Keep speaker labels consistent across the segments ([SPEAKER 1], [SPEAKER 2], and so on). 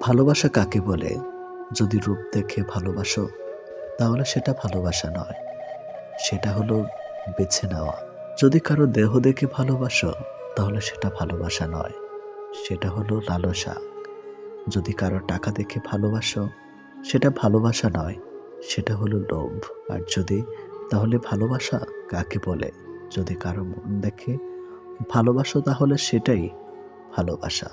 [SPEAKER 1] ভালোবাসা কাকে বলে? যদি রূপ দেখে ভালোবাসো, তাহলে সেটা ভালোবাসা নয়। সেটা হলো বেছে নেওয়া। যদি কারও দেহ দেখে ভালোবাসো, তাহলে সেটা ভালোবাসা নয়। সেটা হলো লালসা। যদি কারও টাকা দেখে ভালোবাসো, সেটা ভালোবাসা নয়। সেটা হলো লোভ। আর যদি, তাহলে ভালোবাসা কাকে বলে? যদি কারও মন দেখে ভালোবাসো, তাহলে সেটাই ভালোবাসা।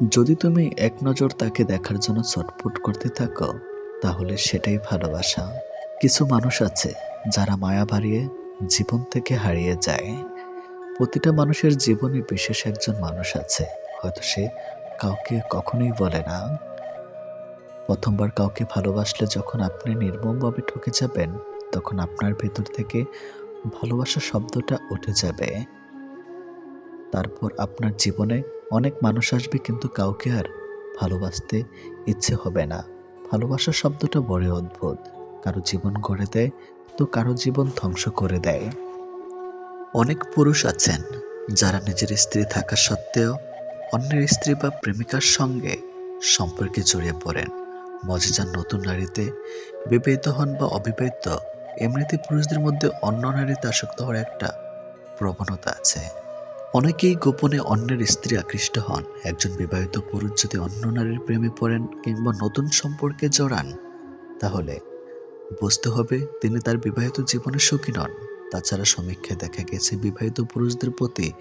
[SPEAKER 1] যদি তুমি এক নজর তাকে দেখার জন্য ছটফট করতে থাকো, তাহলে সেটাই ভালোবাসা। কিছু মানুষ আছে যারা মায়া বাড়িয়ে জীবন থেকে হারিয়ে যায়। প্রতিটা মানুষের জীবনে বিশেষ একজন মানুষ আছে, হয়তো সে কাউকে কখনোই বলে না। প্রথমবার কাউকে ভালোবাসলে যখন আপনি নির্মমভাবে ঠকে যাবেন, তখন আপনার ভেতর থেকে ভালোবাসা শব্দটা উঠে যাবে। তারপর আপনার জীবনে অনেক মানুষ আসবে কিন্তু কাউকে আর ভালোবাসতে ইচ্ছে হবে না। ভালোবাসা শব্দটা বড় অদ্ভুত। কারও জীবন গড়ে দেয় তো কারও জীবন ধ্বংস করে দেয়। অনেক পুরুষ আছেন যারা নিজের স্ত্রী থাকা সত্ত্বেও অন্যের স্ত্রী বা প্রেমিকার সঙ্গে সম্পর্কে জড়িয়ে পড়েন। মজার নতুন নারীতে বিবাহিত হন বা অবিবাহিত, এমনিতে পুরুষদের মধ্যে অন্য নারীতে আসক্ত হওয়ার একটা প্রবণতা আছে। অনেকেই গোপনে অন্যের স্ত্রী আকৃষ্ট হন। একজন বিবাহিত পুরুষ যদি অন্য নারীর প্রেমে পড়েন কিংবা নতুন সম্পর্কে জড়ান, তাহলে বুঝতে হবে তিনি তার বিবাহিত জীবনে সুখী নন। তাছাড়া সমীক্ষায় দেখা গেছে, বিবাহিত পুরুষদের প্রতি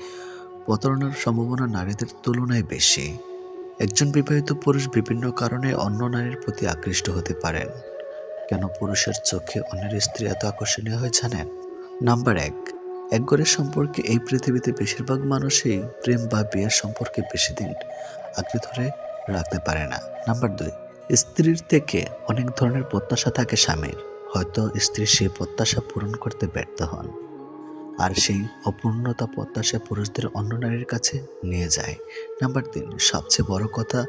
[SPEAKER 1] প্রতারণার সম্ভাবনা নারীদের তুলনায় বেশি। একজন বিবাহিত পুরুষ বিভিন্ন কারণে অন্য নারীর প্রতি আকৃষ্ট হতে পারেন। কেন পুরুষের চোখে অন্যের স্ত্রী এত আকর্ষণীয় হয়ে জানেন? নাম্বার এক এক ঘরের সম্পর্কে এই পৃথিবীতে বেশিরভাগ মানুষই প্রেম বা বিয়ের সম্পর্কে বেশি দিন আঁকড়ে ধরে রাখতে পারে না। নাম্বার দুই, স্ত্রীর থেকে অনেক ধরনের প্রত্যাশা থাকে স্বামীর। হয়তো স্ত্রী সেই প্রত্যাশা পূরণ করতে ব্যর্থ হন আর সেই অপূর্ণতা প্রত্যাশা পুরুষদের অন্য নারীর কাছে নিয়ে যায়। নাম্বার তিন, সবচেয়ে বড় কথা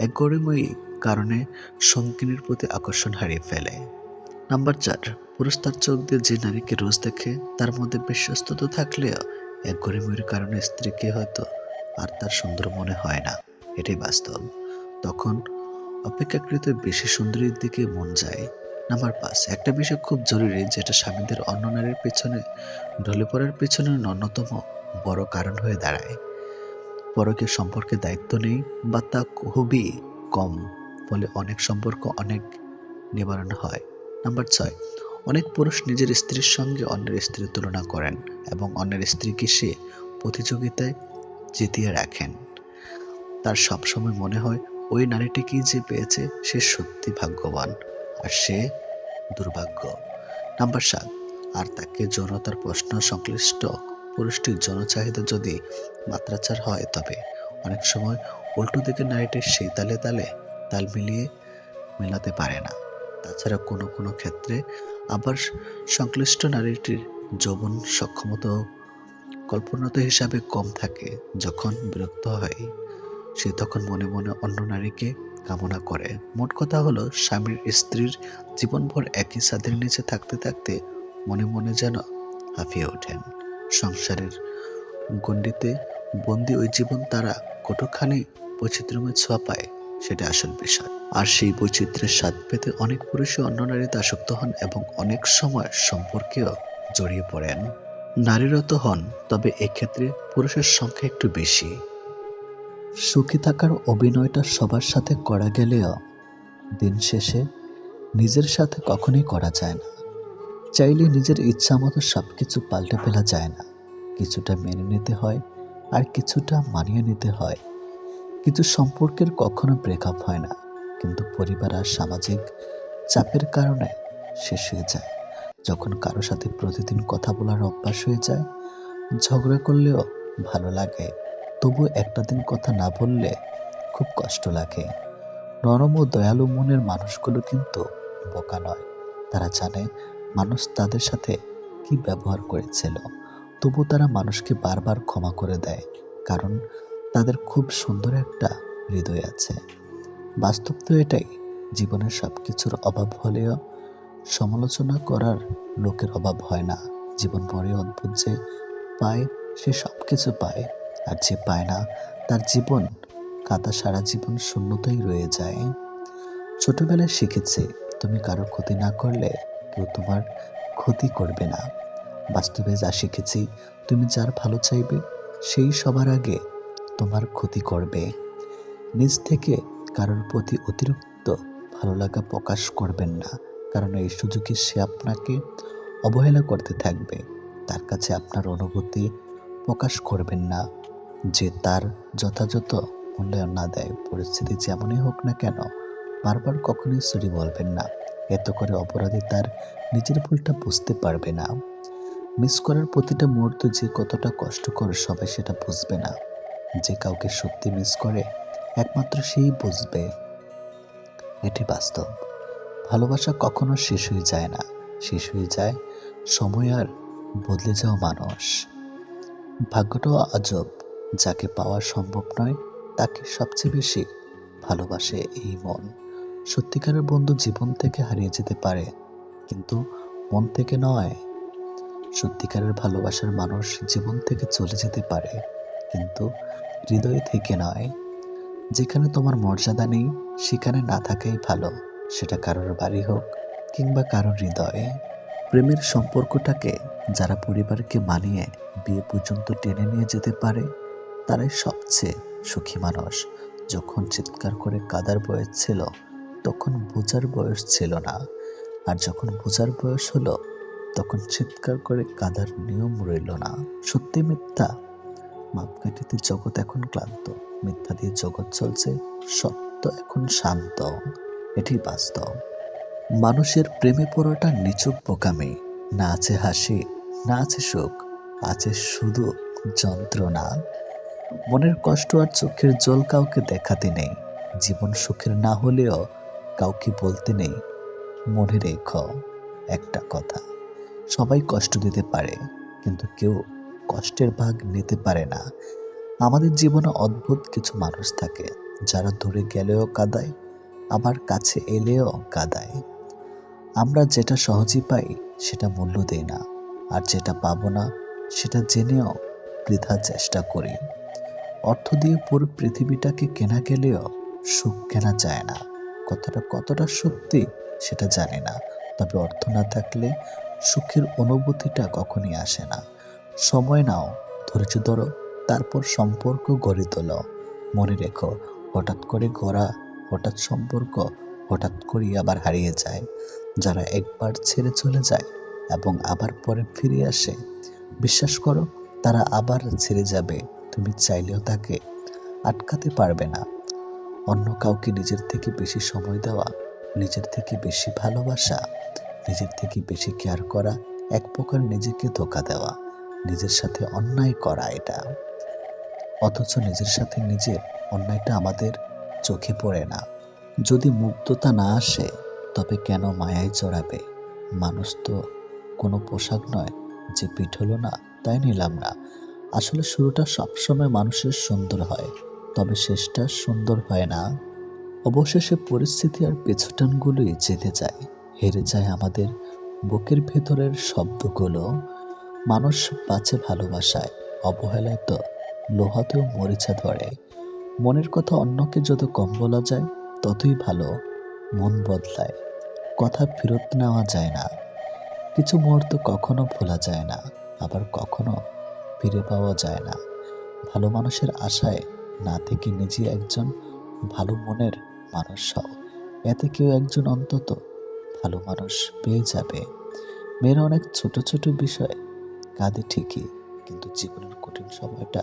[SPEAKER 1] এক গরিময়ী কারণে সঙ্গিনীর প্রতি আকর্ষণ হারিয়ে ফেলে। নাম্বার চার পুরুষ তার চোখ দিয়ে যে নারীকে রোজ দেখে, তার মধ্যে বিশ্বস্তত থাকলেও এক গরিময়ীর কারণে স্ত্রীকে হয়তো আর তার সুন্দর মনে হয় না। এটাই বাস্তব। তখন অপেক্ষাকৃত বেশি সুন্দরীর দিকে মন যায়। নাম্বার পাঁচ, একটা বিষয় খুব জরুরি যেটা স্বামীদের অন্য নারীর পেছনে, ঢলে পড়ার পেছনে অন্যতম বড় কারণ হয়ে দাঁড়ায়। পরকে সম্পর্কে দায়িত্ব নেই বা তা খুবই কম, ফলে অনেক সম্পর্ক অনেক নিবারণ হয়। নাম্বার ছয়, অনেক পুরুষ নিজের স্ত্রীর সঙ্গে অন্যের স্ত্রীর তুলনা করেন এবং অন্যের স্ত্রীকে সে প্রতিযোগিতায় জিতিয়ে রাখেন। তার সবসময় মনে হয় ওই নারীটিকেই যে পেয়েছে সে সত্যি ভাগ্যবান আর সে দুর্ভাগ্য। নাম্বার সাত, আর তাকে যৌনতার প্রশ্ন সংশ্লিষ্ট পুরুষটির যৌনচাহিদা যদি মাত্রাচার হয়, তবে অনেক সময় উল্টো দিকে নারীটির সেই তালে তালে তাল মিলিয়ে মেলাতে পারে না। তাছাড়া কোনো কোনো ক্ষেত্রে আবার সংশ্লিষ্ট নারীটির যৌবন সক্ষমতা কল্পনাত হিসাবে কম থাকে যখন বিরক্ত হয়। সে তখন মনে মনে অন্য নারীকে কামনা করে। মোট কথা হলো, স্বামীর স্ত্রীর জীবনভর একই ছাদের নিচে থাকতে থাকতে মনে মনে যেন হাঁফিয়ে ওঠেন। সংসারের গণ্ডিতে বন্দি ওই জীবন তারা কতখানি বৈচিত্র্যময় ছোঁয়া পায়, সেটা আসল বিষয়। আর সেই বৈচিত্র্যের স্বাদ পেতে অনেক পুরুষই অন্য নারীতে আসক্ত হন এবং অনেক সময় সম্পর্কেও জড়িয়ে পড়েন। নারীরত হন, তবে এক্ষেত্রে পুরুষের সংখ্যা একটু বেশি। সুখী থাকার অভিনয়টা সবার সাথে করা গেলেও দিন শেষে নিজের সাথে কখনোই করা যায় না। চাইলে নিজের ইচ্ছা মতো সব কিছু পাল্টে ফেলা যায় না। কিছুটা মেনে নিতে হয় আর কিছুটা মানিয়ে নিতে হয়। কিন্তু সম্পর্কের কখনো ব্রেকআপ হয় না। কিন্তু পরিবার আর সামাজিক চাপের কারণে শেষ হয়ে যায়। যখন কারও সাথে প্রতিদিন কথা বলার অভ্যাস হয়ে যায়, ঝগড়া করলেও ভালো লাগে। তবু একটা দিন কথা না বললে খুব কষ্ট লাগে। নরম ও দয়ালু মনের মানুষগুলো কিন্তু বোকা নয়। তারা জানে মানুষ তাদের সাথে কি ব্যবহার করেছিল। তবু তারা মানুষকে বারবার ক্ষমা করে দেয়, কারণ তাদের খুব সুন্দর একটা হৃদয় আছে। বাস্তব তো এটাই, জীবনের সব কিছুর অভাব হলেও সমালোচনা করার লোকের অভাব হয় না। জীবন বড় অদ্ভুত যে পায়, সে সব কিছু পায়, আর যে পায় না, তার জীবন কাদা সারা জীবন শূন্যতাই রয়ে যায়। ছোটবেলায় শিখেছি, তুমি কারও ক্ষতি না করলে কেউ তোমার ক্ষতি করবে না। বাস্তবে যা শিখেছি, তুমি যার ভালো চাইবে, সেই সবার আগে তোমার ক্ষতি করবে। নিজ থেকে কারোর প্রতি অতিরিক্ত ভালো লাগা প্রকাশ করবেন না। কারণ এই সুযোগে সে আপনাকে অবহেলা করতে থাকবে। তার কাছে আপনার অনুভূতি প্রকাশ করবেন না। যে তার যথাযথ মূল্যায়ন না দেয়, পরিস্থিতি যেমনই হোক না কেন, বারবার কখনোই সরি বলবেন না। এত করে অপরাধী তার নিজের ভুলটা বুঝতে পারবে না। মিস করার প্রতিটা মুহূর্ত যে কতটা কষ্টকর সবাই সেটা বুঝবে না। যে কাউকে সত্যি মিস করে একমাত্র সেই বুঝবে। এটি বাস্তব। ভালোবাসা কখনো শেষ হয়ে যায় না। শেষ হয়ে যায় সময় আর বদলে যাওয়া মানুষ। ভাগ্যটাও আজব। যাকে পাওয়া সম্ভব নয়, তাকে সবচেয়ে বেশি ভালোবাসে এই মন। সত্যিকারের বন্ধু জীবন থেকে হারিয়ে যেতে পারে, কিন্তু মন থেকে নয়। সত্যিকারের ভালোবাসার মানুষ জীবন থেকে চলে যেতে পারে, কিন্তু হৃদয় থেকে নয়। যেখানে তোমার মর্যাদা নেই, সেখানে না থাকাই ভালো। সেটা কারোর বাড়ি হোক কিংবা কারোর হৃদয়ে। প্রেমের সম্পর্কটাকে যারা পরিবারকে মানিয়ে বিয়ে পর্যন্ত টেনে নিয়ে যেতে পারে, তারাই সবচেয়ে সুখী মানুষ। যখন চিৎকার করে কাদার বয়স ছিল, তখন বোঝার বয়স ছিল না। আর যখন বোঝার বয়স হলো, তখন চিৎকার করে কাদার নিয়ম রইল না। সত্যি মিথ্যা মাপকাঠিতে জগৎ এখন ক্লান্ত, মিথ্যা দিয়ে জগৎ চলছে, সত্য এখন শান্ত, এটি বাস্তব। মানুষের প্রেমে পড়াটা নিচুক বোকামি, না আছে হাসি, না আছে সুখ আছে শুধু যন্ত্রণা। মনের কষ্ট আর চোখের জল কাউকে দেখাতে নেই, জীবন সুখের না হলেও কাউকে বলতে নেই। মনে রেখ, একটা কথা, সবাই কষ্ট দিতে পারে, কিন্তু কেউ কষ্টের ভাগ নিতে পারে না। আমাদের জীবনে অদ্ভুত কিছু মানুষ থাকে, যারা দূরে গেলেও কাদায়, আবার কাছে এলেও কাদায়। আমরা যেটা সহজেই পাই, সেটা মূল্য দেই না, আর যেটা পাবো না, সেটা জেনেও বৃথা চেষ্টা করি। অর্থ দিয়ে পুরো পৃথিবীটাকে কেনা গেলেও সুখ কেনা যায় না। কতটা কতটা সত্যি সেটা জানি না, তবে অর্থ না থাকলে সুখের অনুভূতিটা কখনই আসে না। সময় নাও, ধৈর্য ধরো, তারপর সম্পর্ক গড়ে তোলো। মনে রেখো, হঠাৎ করে গড়া, হঠাৎ সম্পর্ক, হঠাৎ করেই আবার হারিয়ে যায়। যারা একবার ছেড়ে চলে যায় এবং আবার পরে ফিরে আসে, বিশ্বাস করো, তারা আবার ছেড়ে যাবে, তুমি চাইলেও তাকে আটকাতে পারবে না। অন্য কাউকে নিজের থেকে বেশি সময় দেওয়া, নিজের থেকে বেশি ভালোবাসা, নিজের থেকে বেশি কেয়ার করা, এক প্রকার নিজেকে ধোকা দেওয়া। নিজের সাথে অন্যায় করা এটা। অথচ নিজের সাথে নিজের অন্যায়টা আমাদের চোখে পড়ে না। যদি মুগ্ধতা না আসে, তবে কেন মায়ায় চড়াবে মানুষ তো কোনো পোশাক নয়, যে পিঠ হলো না, তাই নিলাম না। আসলে শুরুটা সবসময় মানুষের সুন্দর হয়, তবে শেষটা সুন্দর হয় না। অবশেষে পরিস্থিতি আর পেছটানগুলোই যেতে যায়, হেরে যায় আমাদের বুকের ভেতরের শব্দগুলো। মানুষ বাঁচে ভালোবাসায়, অবহেলায় তো লোহাতেও মরিচা ধরে। মনের কথা অন্যকে যত কম বলা যায়, ততই ভালো মন বদলায়। কথা ফেরত নেওয়া যায় না। কিছু মুহূর্ত কখনো ভোলা যায় না, আবার কখনো ফিরে পাওয়া যায় না। ভালো মানুষের আশায় না থেকে নিজে একজন ভালো মনের মানুষ হও। এতে কেউ একজন অন্তত ভালো মানুষ পেয়ে যাবে। মেয়েরা অনেক ছোট ছোট বিষয় কাঁদে ঠিকই, কিন্তু জীবনের কঠিন সময়টা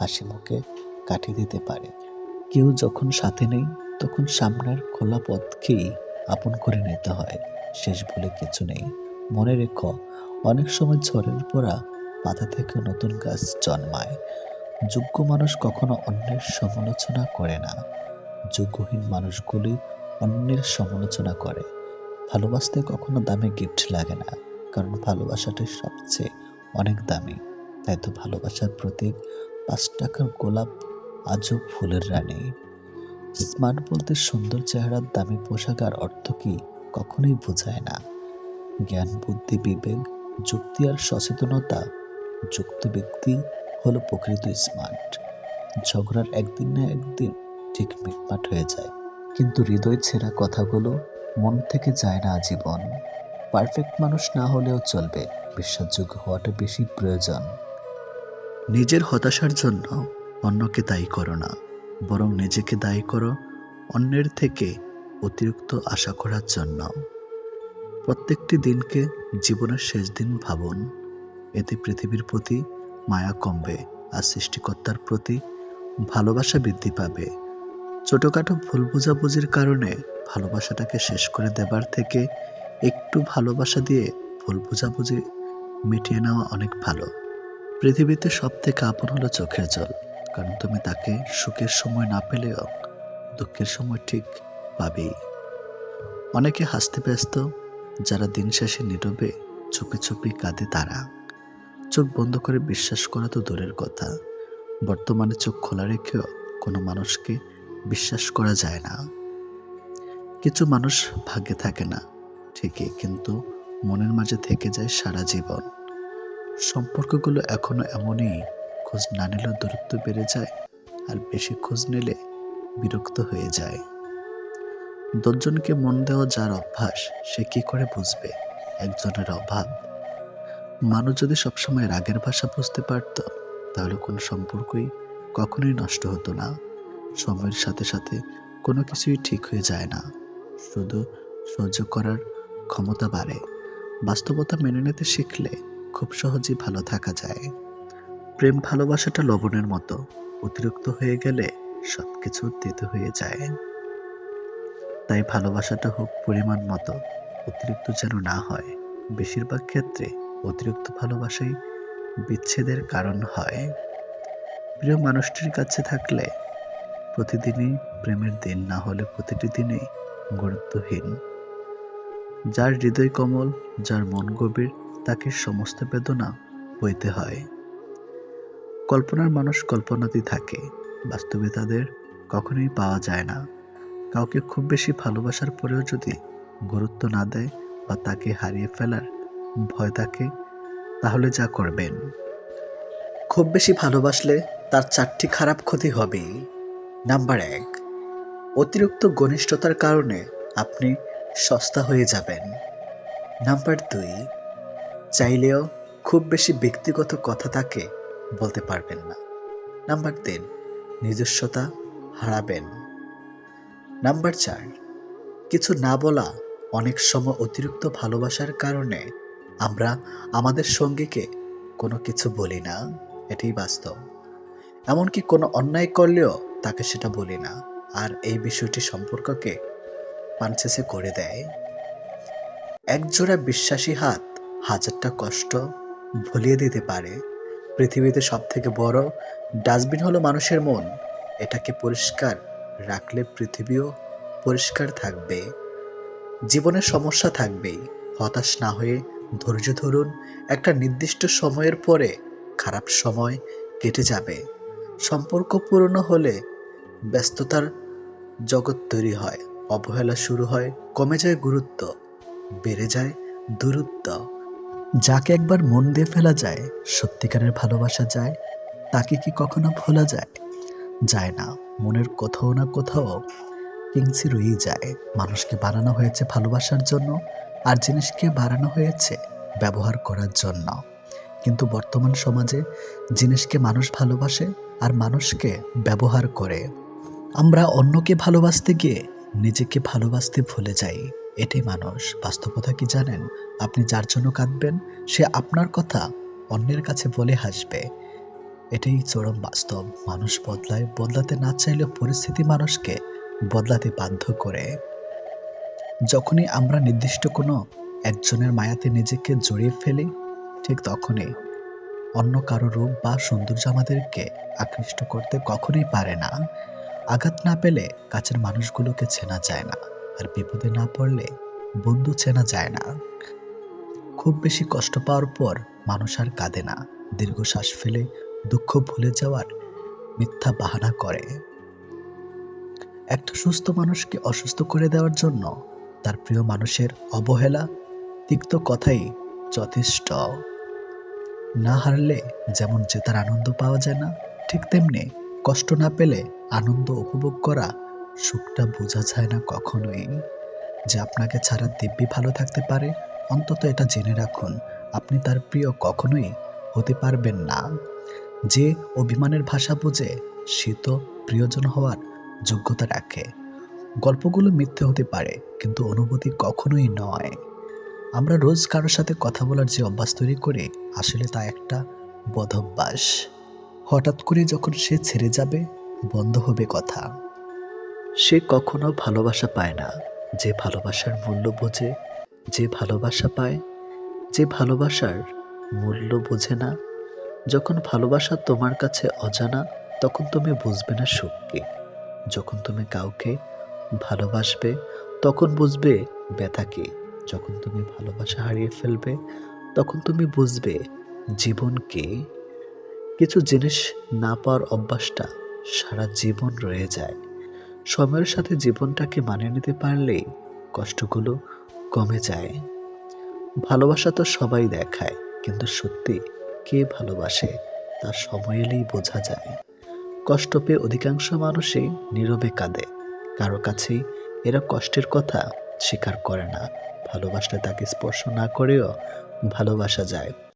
[SPEAKER 1] হাসি মুখে কাটিয়ে দিতে পারে। কেউ যখন সাথে নেই, তখন সামনের খোলা পথকেই আপন করে নিতে হয়। শেষ বলে কিছু নেই। মনে রেখো, অনেক সময় ঝড়ের পরা পাতা থেকে নতুন গাছ জন্মায়। যোগ্য মানুষ কখনো অন্যের সমালোচনা করে না। যোগ্যহীন মানুষগুলি অন্যের সমালোচনা করে। ভালোবাসতে কখনো দামে গিফট লাগে না, কারণ ভালোবাসাটাই সবচেয়ে অনেক দামি। তাই তো ভালোবাসার প্রতীক, পাঁচ টাকার গোলাপ, আজও ফুলের রানী। স্মার্ট বলতে সুন্দর চেহারার দামি পোশাক আর অর্থ কি কখনোই বোঝায় না। জ্ঞান, বুদ্ধি, বিবেক, যুক্তি আর সচেতনতা, যুক্ত ব্যক্তি হলো প্রকৃত স্মার্ট। ঝগড়ার একদিন না একদিন ঠিক মিটমাট হয়ে যায়। কিন্তু হৃদয় ছেঁড়া কথাগুলো মন থেকে যায় না আজীবন। পারফেক্ট মানুষ না হলেও চলবে। বিশ্বাসযোগ্য হওয়াটা বেশি প্রয়োজন। নিজের হতাশার জন্য অন্যকে দায়ী করো না, বরং নিজেকে দায়ী করো অন্যের থেকে অতিরিক্ত আশা করার জন্য। প্রত্যেকটি দিনকে জীবনের শেষ দিন ভাবুন। এতে পৃথিবীর প্রতি মায়া কমবে আর সৃষ্টিকর্তার প্রতি ভালোবাসা বৃদ্ধি পাবে। ছোটোখাটো ভুল বোঝাবুঝির কারণে ভালোবাসাটাকে শেষ করে দেবার থেকে একটু ভালোবাসা দিয়ে ভুল বোঝাবুঝি মিটিয়ে নেওয়া অনেক ভালো। পৃথিবীতে সব থেকে আপন হলো চোখের জল, কারণ তুমি তাকে সুখের সময় না পেলেও দুঃখের সময় ঠিক পাবেই। অনেকে হাসতে ব্যস্ত, যারা দিন শেষে নীরবে চুপি চুপি কাঁদে তারা। চোখ বন্ধ করে বিশ্বাস করা তো দূরের কথা। বর্তমানে চোখ খোলা রেখেও কোনো মানুষকে বিশ্বাস করা যায় না। কিছু মানুষ ভাগ্যে থাকে না, ঠিকই, কিন্তু মনের মাঝে থেকে যায় সারা জীবন। সম্পর্কগুলো এখনও এমনই, খোঁজ না নিলেও দূরত্ব বেড়ে যায় আর বেশি খোঁজ নিলে বিরক্ত হয়ে যায়। দশজনকে মন দেওয়া যার অভ্যাস, সে কি করে বুঝবে? একজনের অভাব মানুষ যদি সবসময় রাগের ভাষা বুঝতে পারত, তাহলে কোনো সম্পর্কই কখনোই নষ্ট হতো না। সময়ের সাথে সাথে কোনো কিছুই ঠিক হয়ে যায় না। শুধু সহ্য করার ক্ষমতা বাড়ে। বাস্তবতা মেনে নিতে শিখলে খুব সহজেই ভালো থাকা যায়। প্রেম ভালোবাসাটা লবণের মতো, অতিরিক্ত হয়ে গেলে সব কিছু হয়ে যায়। তাই ভালোবাসাটা হোক পরিমাণ মতো, অতিরিক্ত যেন না হয়, বেশিরভাগ ক্ষেত্রে অতিরিক্ত ভালোবাসাই বিচ্ছেদের কারণ হয়। প্রিয় মানুষটির কাছে থাকলে প্রতিদিনই প্রেমের দিন না হলে প্রতিটি দিনই গুরুত্বহীন। যার হৃদয় কমল, যার মন গভীর, তাকে সমস্ত বেদনা বইতে হয়। কল্পনার মানুষ কল্পনাতেই থাকে, বাস্তবে তাদের কখনোই পাওয়া যায় না। কাউকে খুব বেশি ভালোবাসার পরেও যদি গুরুত্ব না দেয় বা তাকে হারিয়ে ফেলার ভয় থাকে, তাহলে যা করবেন? খুব বেশি ভালোবাসলে তার চারটি খারাপ ক্ষতি হবেই। নাম্বার এক, অতিরিক্ত ঘনিষ্ঠতার কারণে আপনি সস্তা হয়ে যাবেন। নাম্বার দুই, চাইলেও খুব বেশি ব্যক্তিগত কথা তাকে বলতে পারবেন না। নাম্বার তিন, নিজস্বতা হারাবেন। নাম্বার চার, কিছু না বলা অনেক সময় অতিরিক্ত ভালোবাসার কারণে আমরা আমাদের সঙ্গীকে কোনো কিছু বলি না, এটাই বাস্তব। এমনকি কোনো অন্যায় করলেও তাকে সেটা বলি না। আর এই বিষয়টি সম্পর্ককে পানচেসে করে দেয়। একজোড়া বিশ্বাসী হাত হাজারটা কষ্ট ভুলিয়ে দিতে পারে। পৃথিবীতে সব থেকে বড় ডাস্টবিন হলো মানুষের মন। এটাকে পরিষ্কার রাখলে পৃথিবীও পরিষ্কার থাকবে। জীবনের সমস্যা থাকবেই। হতাশ না হয়ে ধৈর্য ধরুন। একটা নির্দিষ্ট সময়ের পরে খারাপ সময় কেটে যাবে। সম্পর্ক পুরনো হলে ব্যস্ততার জগৎ তৈরি হয়। অবহেলা শুরু হয়, কমে যায় গুরুত্ব, বেড়ে যায় দূরত্ব। যাকে একবার মন দিয়ে ফেলা যায়, সত্যিকারের ভালোবাসা যায়, তাকে কি কখনো ভোলা যায়? যায় না, মনের কোথাও না কোথাও কিংসি রয়েই যায়। মানুষকে বানানো হয়েছে ভালোবাসার জন্য, আর জিনিসকে বানানো হয়েছে ব্যবহার করার জন্য। কিন্তু বর্তমান সমাজে জিনিসকে মানুষ ভালোবাসে, আর মানুষকে ব্যবহার করে। আমরা অন্যকে ভালোবাসতে গিয়ে নিজেকে ভালোবাসতে ভুলে যাই। এটাই মানুষ। বাস্তবতা কি জানেন? আপনি যার জন্য কাঁদবেন, সে আপনার কথা অন্যের কাছে বলে হাসবে। এটাই চরম বাস্তব। মানুষ বদলায়। বদলাতে না চাইলেও পরিস্থিতি মানুষকে বদলাতে বাধ্য করে। যখনই আমরা নির্দিষ্ট কোনো একজনের মায়াতে নিজেকে জড়িয়ে ফেলি, ঠিক তখনই অন্য কারও রূপ বা সৌন্দর্য আমাদেরকে আকৃষ্ট করতে কখনোই পারে না। আঘাত না পেলে কাছের মানুষগুলোকে চেনা যায় না আর বিপদে না পড়লে বন্ধু চেনা যায় না। খুব বেশি কষ্ট পাওয়ার পর মানুষ আর কাঁদে না। দীর্ঘশ্বাস ফেলে দুঃখ ভুলে যাওয়ার মিথ্যা বাহানা করে। একটা সুস্থ মানুষকে অসুস্থ করে দেওয়ার জন্য তার প্রিয় মানুষের অবহেলা, তিক্ত কথাই যথেষ্ট। না হারলে যেমন জেতার আনন্দ পাওয়া যায় না, ঠিক তেমনি কষ্ট না পেলে আনন্দ উপভোগ করা সুখটা বোঝা যায় না কখনোই। যে আপনাকে ছাড়া দিব্যি ভালো থাকতে পারে, অন্তত এটা জেনে রাখুন, আপনি তার প্রিয় কখনোই হতে পারবেন না। যে অভিমানের ভাষা বোঝে, সে তো প্রিয়জন হওয়ার যোগ্যতা রাখে। গল্পগুলো মিথ্যে হতে পারে, কিন্তু অনুভূতি কখনোই নয়। আমরা রোজ কারোর সাথে কথা বলার যে অভ্যাস তৈরি করি, আসলে তা একটা বদভ্যাস। হঠাৎ করে যখন সে ছেড়ে যাবে, বন্ধ হবে কথা। সে কখনো ভালোবাসা পায় না। যে ভালোবাসার মূল্য বোঝে, যে ভালোবাসা পায়, যে ভালোবাসার মূল্য বোঝে না। যখন ভালোবাসা তোমার কাছে অজানা, তখন তুমি বুঝবে না সুখ কি যখন তুমি কাউকে ভালোবাসবে, তখন বুঝবে ব্যথাকে যখন তুমি ভালোবাসা হারিয়ে ফেলবে, তখন তুমি বুঝবে জীবন কি। কিছু জিনিস না পাওয়ার অভ্যাসটা সারা জীবন রয়ে যায়। সময়ের সাথে জীবনটাকে মানিয়ে নিতে পারলেই কষ্টগুলো কমে যায়। ভালোবাসা তো সবাই দেখায়, কিন্তু সত্যি কে ভালোবাসে তা সময় এলেই বোঝা যায়। কষ্ট পেয়ে অধিকাংশ মানুষই নীরবে কাঁদে। কারও কাছেই এরা কষ্টের কথা স্বীকার করে না। ভালোবাসলে তাকে স্পর্শ না করেও ভালোবাসা যায়।